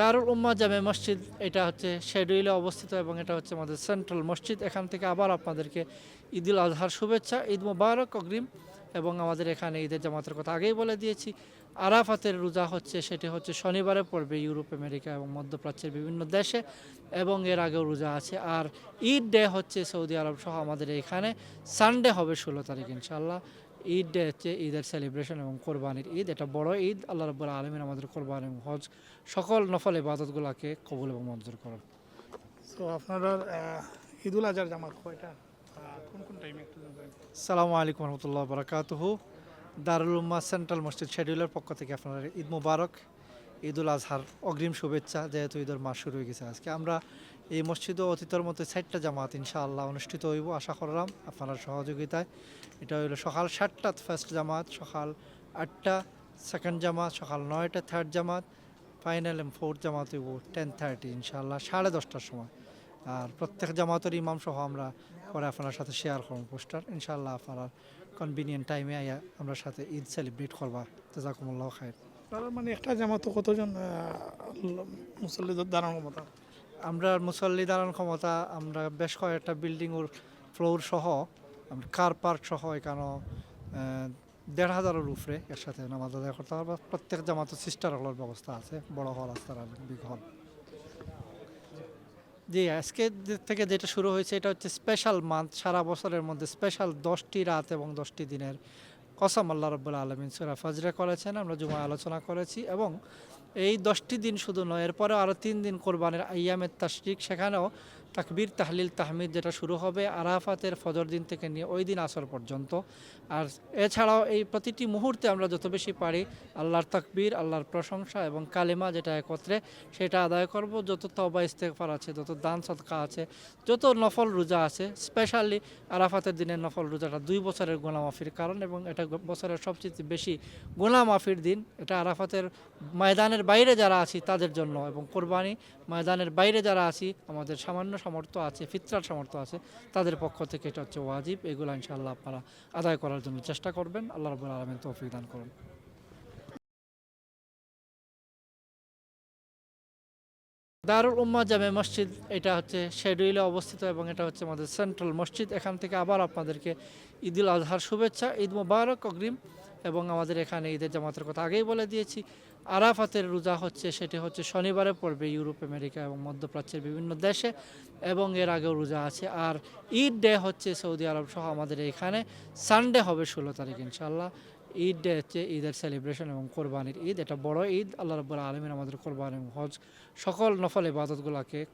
দারুল উম্মা জামে মসজিদ, এটা হচ্ছে শেডুইলে অবস্থিত এবং এটা হচ্ছে আমাদের সেন্ট্রাল মসজিদ। এখান থেকে আবার আপনাদেরকে ঈদুল আজহার শুভেচ্ছা, ঈদ মুবারক, অগ্রিম। এবং আমাদের এখানে ঈদের জামাতের কথা আগেই বলে দিয়েছি, আরাফাতের রোজা হচ্ছে, সেটি হচ্ছে শনিবারে পড়বে ইউরোপ, আমেরিকা এবং মধ্যপ্রাচ্যের বিভিন্ন দেশে এবং এর আগেও রোজা আছে। আর ঈদ ডে হচ্ছে সৌদি আরব সহ আমাদের এখানে, সানডে হবে ষোলো তারিখ ইনশাল্লাহ ঈদ ডে হচ্ছে ঈদের সেলিব্রেশন এবং কোরবানির ঈদ। এটা বড় ঈদ। আল্লাহ রব্বুল আলমিন আমাদের কোরবান এবং হজ সকল নফল ইবাদতগুলোকে কবুল এবং মঞ্জুর করুন। তো আপনারা ঈদুল আজহার জামাত কয়টা? কোন কোন টাইমে একটু? সালামু আলাইকুম রহমতুল্লাহ বারাকাতুহু। দারুল উম্মা সেন্ট্রাল মসজিদ শেডিউলের পক্ষ থেকে আপনারা ঈদ মুবারক। ঈদুল আজহার অগ্রিম শুভেচ্ছা, যেহেতু ঈদের মাস শুরু হয়ে গেছে আজকে। আমরা এই মসজিদও অতীতের মতো ষাটটা জামাত ইনশাআল্লাহ অনুষ্ঠিত হইব, আশা করলাম আপনার সহযোগিতায়। এটা হইল সকাল সাতটা ফার্স্ট জামাত, সকাল আটটা সেকেন্ড জামাত, সকাল নয়টা থার্ড জামাত ফাইনাল এম ফোর্থ জামাত হইব টেন থার্টি ইনশাআল্লাহ, সাড়ে দশটার সময়। আর প্রত্যেক জামাতের ইমাম সহ আমরা পরে আপনার সাথে শেয়ার করব পোস্টার। ইনশাআল্লাহ আপনারা কনভিনিয়েন্ট টাইমে আইয়া আমরা সাথে ঈদ সেলিব্রেট করবা। জাজাকুমুল্লাহ খায়ের তার মানে একটা জামাত কতজন মুসল্লি দাঁড়ানোর ক্ষমতা? আমরা মুসল্লি দাঁড়ান ক্ষমতা, আমরা বেশ কয়েকটা বিল্ডিং ওর ফ্লোর সহ, আমরা কার পার্ক সহ এখানে দেড় হাজারের উপরে এর সাথে নামাজ আদায় করতে পারব। প্রত্যেক জামাতে সিস্টার হলের ব্যবস্থা আছে, বড় হল আছে তার বিগ হল। জি, আজকে থেকে যেটা শুরু হয়েছে, এটা হচ্ছে স্পেশাল মান্থ সারা বছরের মধ্যে স্পেশাল দশটি রাত এবং দশটি দিনের কসম আল্লাহ রব্বুল আলমিন সুরা ফাজরে করেছেন, আমরা জুমায় আলোচনা করেছি এবং এই দশটি দিন শুধু নয় এরপরে আরও তিন দিন কোরবানের আয়ামের তাশরিক, সেখানেও তাকবীর, তাহলিল, তাহমিদ যেটা শুরু হবে, আরাফাতের ফজর দিন থেকে নিয়ে ওই দিন আসর পর্যন্ত। আর এছাড়াও এই প্রতিটি মুহূর্তে আমরা যত বেশি পারি আল্লাহর তাকবীর, আল্লাহর প্রশংসা এবং কালেমা যেটা একত্রে সেটা আদায় করব। যত তবা ইস্তেকফার আছে, যত দান, সদকা আছে, যত নফল রোজা আছে, স্পেশালি আরাফাতের দিনের নফল রোজাটা দুই বছরের গোলামাফির কারণ এবং এটা বছরের সবচেয়ে বেশি গোলামাফির দিন। এটা আরাফাতের ময়দানের বাইরে যারা আছি তাদের জন্য এবং কোরবানি ময়দানের বাইরে যারা আছি, আমাদের সামান্য সামর্থ্য আছে, ফিতরার সামর্থ্য আছে, তাদের পক্ষ থেকে এটা হচ্ছে ওয়াজিব। এগুলো ইনশাআল্লাহ আপনারা আদায় করার জন্য চেষ্টা করবেন। আল্লাহ রবুল আলমিন তৌফিক দান করুন। দারুল উম্মা জামে মসজিদ, এটা হচ্ছে শেডুইলে অবস্থিত এবং এটা হচ্ছে আমাদের সেন্ট্রাল মসজিদ। এখান থেকে আবার আপনাদেরকে ঈদুল আজহার শুভেচ্ছা, ঈদ মুবারক, অগ্রিম এবং আমাদের এখানে ঈদের জামাতের কথা আগেই বলে দিয়েছি। আরাফাতের রোজা হচ্ছে, সেটি হচ্ছে শনিবারে পড়বে ইউরোপ, আমেরিকা এবং মধ্যপ্রাচ্যের বিভিন্ন দেশে এবং এর আগেও রোজা আছে। আর ঈদ ডে হচ্ছে সৌদি আরব সহ আমাদের এখানে। সানডে হবে ষোলো তারিখ ইনশাল্লাহ ঈদ ডে হচ্ছে ঈদের সেলিব্রেশন এবং কোরবানির ঈদ। এটা বড় ঈদ। আল্লাহ রব্বুল আলমিন আমাদের কোরবান এবং হজ সকল নফল ইবাদতগুলোকে